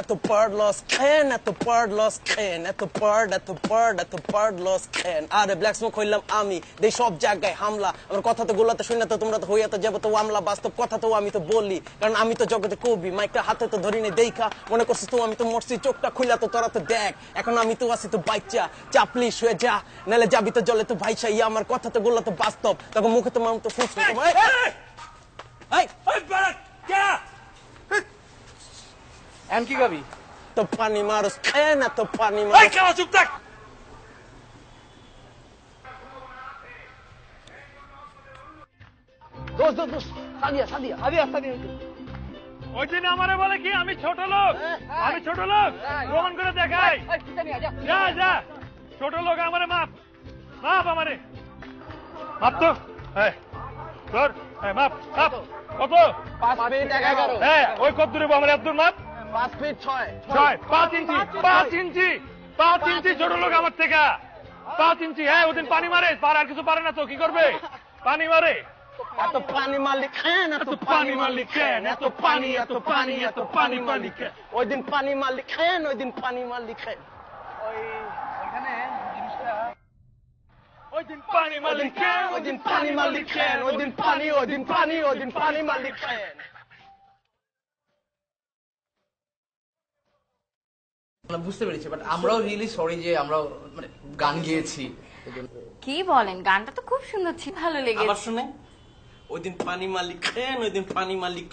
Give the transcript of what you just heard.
এত পার্ড লস খেন এত পার্ড লস খেন এত পার্ড এত পার্ড এত পার্ড লস খেন আরে ব্ল্যাক স্মোক হইলাম আমি, দেই সব জায়গায় হামলা। আমার কথা তো গোলাতে শুনে তো তোমরা তো হইয়া তো যাব, তো আমলা বাস্তব কথা তো আমি তো বলি। কারণ আমি তো জগতে কবি, মাইকটা হাতে তো ধরি নে দেখা মনে করছিস তো আমি তো মরছি, চোখটা খুইলা তো তোরা তো দেখ। এখন আমি তো আছি তো বাইচা চাপলি শুয়ে যা, নালে যাবি তো জলে তো ভাইসা ইয়া আমার কথা তো গোলা তো বাস্তব, তখন মুখে তো মাম তো ফুসফুস এই এখন কি খাবি তো পানি মারস খেন এত পানি এই মারস কেন চুপ থাক! দোস্ত দোস্ত দোস্ত সাদিয়া সাদিয়া। সাদিয়া সাদিয়া। ওই দিন আমারে বলে কি আমি ছোট লোক। আমি ছোট লোক। প্রমাণ করে দেখাই। নিয়ে যা। যা। ছোট লোক আমারে মাপ। মাপ আমারে। মাপ তো। তোর মাপ মাপ। কত? পাঁচ ফিট এগারো। হ্যাঁ ওই কত দূরে আমার এত দূর মাপ। পাঁচ ফিট ছয়। ছয় পাঁচ ইঞ্চি পাঁচ ইঞ্চি। পাঁচ ইঞ্চি ছোট লোক আমার থেকে। পাঁচ ইঞ্চি হ্যাঁ ওদিন পানি মারে পার আর কিছু পারে না তো কি করবে? পানি মারে। এত পানি মারলি খেন এত পানি মারলি কেন এত পানি এত পানি এত পানি মারলি কেন ওই দিন পানি মারলি খেন ওই দিন পানি মারলি খেন। ওই দিন পানি মারলি কেন ওই দিন পানি মারলি খেন ওই দিন পানি ওই দিন পানি ওই দিন পানি মারলি খেন। আমরা বুঝতে পেরেছি বাট আমরাও রিয়েলি সরি যে আমরা মানে গান গেয়েছি। কি বলেন? গানটা তো খুব সুন্দর ছিল ভালো আবার লেগেছে শুনে? ওই দিন পানি মালিক খেন ওই দিন পানি মালিক